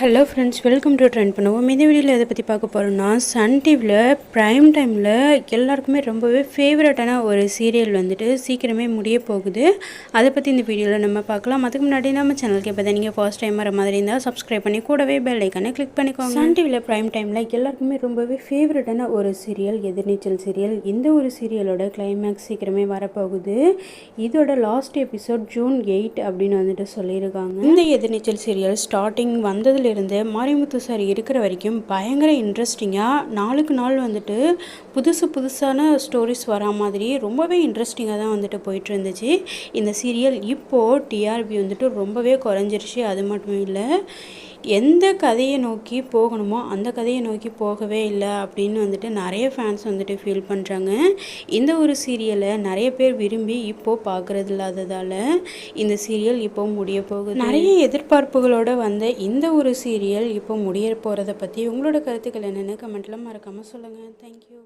Hello friends welcome to trend பண்ணுவோம் இந்த வீடியோவில் எதை பற்றி பார்க்க போகிறோம்னா சன் டிவியில் ப்ரைம் டைமில் எல்லாருக்குமே ரொம்பவே ஃபேவரட்டான ஒரு சீரியல் வந்துட்டு சீக்கிரமே முடிய போகுது. அதை பற்றி இந்த வீடியோவில் நம்ம பார்க்கலாம். அதுக்கு முன்னாடி நம்ம சேனலுக்கு இப்போ நீங்கள் ஃபர்ஸ்ட் டைம் வர மாதிரி இருந்தால் சப்ஸ்கிரைப் பண்ணி கூடவே பெல் ஐக்கானே கிளிக் பண்ணிக்கோங்க. சன் டிவியில் ப்ரைம் டைமில் எல்லாருக்குமே ரொம்பவே ஃபேவரட்டான ஒரு சீரியல் எதிர்நீச்சல் சீரியல் இந்த ஒரு சீரியலோட கிளைமேக்ஸ் சீக்கிரமே வரப்போகுது. இதோட லாஸ்ட் எபிசோட் ஜூன் எயிட் அப்படின்னு வந்துட்டு சொல்லியிருக்காங்க. இந்த எதிர்நீச்சல் சீரியல் ஸ்டார்டிங் இருந்து மாரிமுத்து சார் இருக்கிற வரைக்கும் பயங்கர இன்ட்ரெஸ்டிங்காக நாளுக்கு நாள் வந்துட்டு புதுசு புதுசான ஸ்டோரிஸ் வரா மாதிரி ரொம்பவே இன்ட்ரெஸ்டிங்காக தான் வந்துட்டு போயிட்டு இருந்துச்சு. இந்த சீரியல் இப்போது டிஆர்பி வந்துட்டு ரொம்பவே குறைஞ்சிருச்சு. அது மட்டும் இல்லை எந்த கதையை நோக்கி போகணுமோ அந்த கதையை நோக்கி போகவே இல்லை அப்படின்னு வந்துட்டு நிறைய ஃபேன்ஸ் வந்துட்டு ஃபீல் பண்ணுறாங்க இந்த ஒரு சீரியலை நிறைய பேர் விரும்பி இப்போது பார்க்குறது இல்லாததால் இந்த சீரியல் இப்போ முடிய போகுது. நிறைய எதிர்பார்ப்புகளோடு வந்த இந்த ஒரு சீரியல் இப்போ முடிய போகிறத பற்றி உங்களோட கருத்துக்கள் என்னென்னு கமெண்ட்டில் மறக்காமல் சொல்லுங்கள் தேங்க்யூ